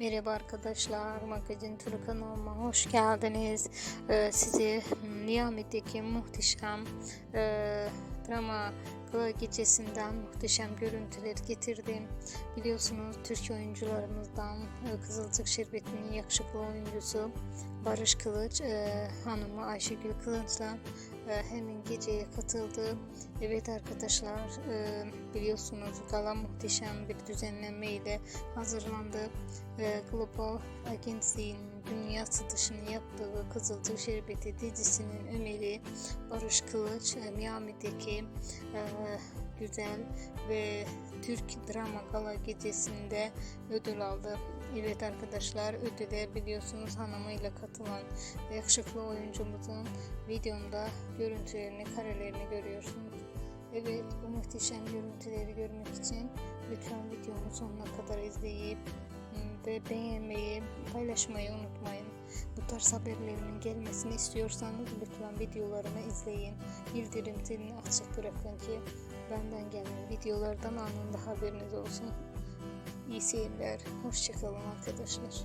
Merhaba arkadaşlar, Magazin Turu kanalıma hoş geldiniz. Ee, size Niyamet'teki muhteşem e, drama gala gecesinden muhteşem görüntüler getirdim. Biliyorsunuz Türk oyuncularımızdan e, Kızılcık Şerbeti'nin yakışıklı oyuncusu Barış Kılıç e, hanımı Ayşegül Kılıç'la e, hemen geceye katıldı. Evet arkadaşlar e, biliyorsunuz gala muhteşem bir düzenleme ile hazırlandı. E, Global Agency'nin dünya satışını yaptığı Kızılcık Şerbeti dizisinin Ömer'i Barış Kılıç e, Miami'deki e, güzel ve Türk drama gala gecesinde ödül aldı. Evet arkadaşlar ödüle biliyorsunuz hanımıyla katılan yakışıklı oyuncumuzun videomda görüntülerini, karelerini görüyorsunuz. Evet bu muhteşem görüntüleri görmek için lütfen videomu sonuna kadar izleyip ve beğenmeyi, paylaşmayı unutmayın. Bu tarz haberlerimin gelmesini istiyorsanız lütfen videolarımı izleyin. Bildirim zilini açık bırakın ki benden gelen videolardan anında haberiniz olsun. İyi seyirler. Hoşçakalın arkadaşlar.